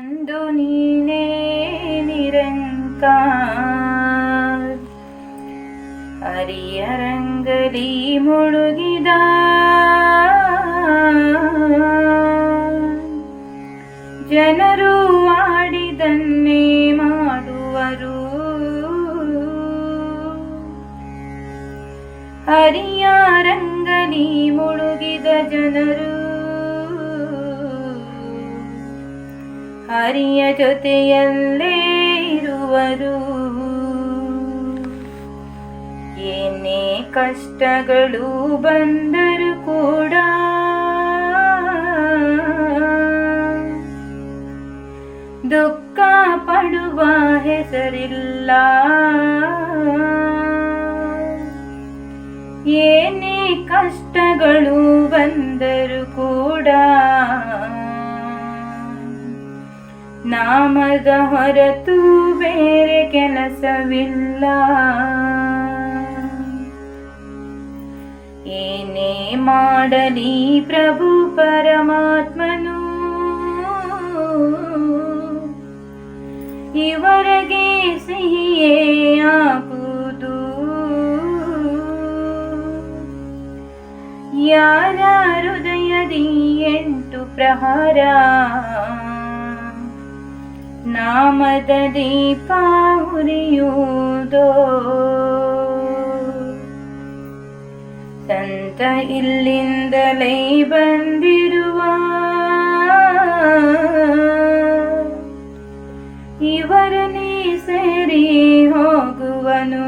ಒಂದು ನೀನೇ ನಿರಂಕ ಹರಿಯರಂಗಲಿ ಮುಳುಗಿದ ಜನರು ಆಡಿದನ್ನೇ ಮಾಡುವರು ಹರಿಯ ರಂಗಲಿ ಮುಳುಗಿದ ಜನರು ಹರಿಯ ಜೊತೆಯಲ್ಲೇ ಇರುವರು. ಏನೇ ಕಷ್ಟಗಳು ಬಂದರೂ ಕೂಡ ದುಃಖ ಪಡುವ ಹೆಸರಿಲ್ಲ. ಏನೇ ಕಷ್ಟಗಳು ಬಂದರೂ ಕೂಡ ನಾಮದ ಹೊರತು ಬೇರೆ ಕೆಲಸವಿಲ್ಲ. ಏನೇ ಮಾಡಲಿ ಪ್ರಭು ಪರಮಾತ್ಮನು, ಇವರಗೆ ಸಿಹಿಯೇ ಆಗುವುದು. ಯಾರ ಹೃದಯದಿ ಎಂಟು ಪ್ರಹಾರ? ನಾಮದ ದೀಪ ಉರಿಯುವುದೋ ಸಂತ ಇಲ್ಲಿಂದಲೇ ಬಂದಿರುವ ಇವರನೇ ಸೇರಿ ಹೋಗುವನು.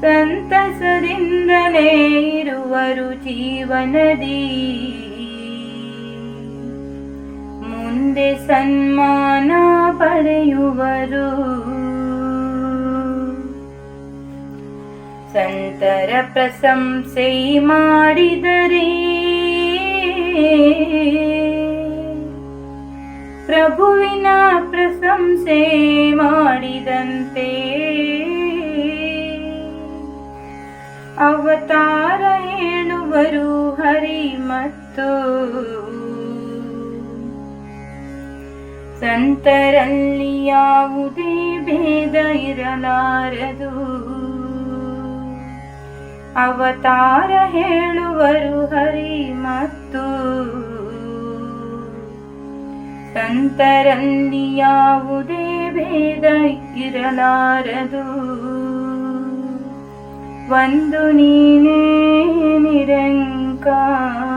ಸಂತಸದಿಂದಲೇ ಇರುವರು ಜೀವನದಿ. ಮುಂದೆ ಸನ್ಮಾನ ಪಡೆಯುವರು. ಸಂತರ ಪ್ರಶಂಸೆ ಮಾಡಿದರೆ ಪ್ರಭುವಿನ ಪ್ರಶಂಸೆ ಮಾಡಿದಂತೆ ಅವತಾರ ಹೇಳುವರು ಹರಿ ಮತ್ತು ಸಂತರಲ್ಲಿ ಯಾವುದೇ ಭೇದ ಇರಲಾರದು. ಅವತಾರ ಹೇಳುವರು ಹರಿ ಮತ್ತು ಸಂತರಲ್ಲಿ ಯಾವುದೇ ಭೇದ ಇರಲಾರದು. ಒಂದು ನೀನೇ ನಿರಂಕಾರ.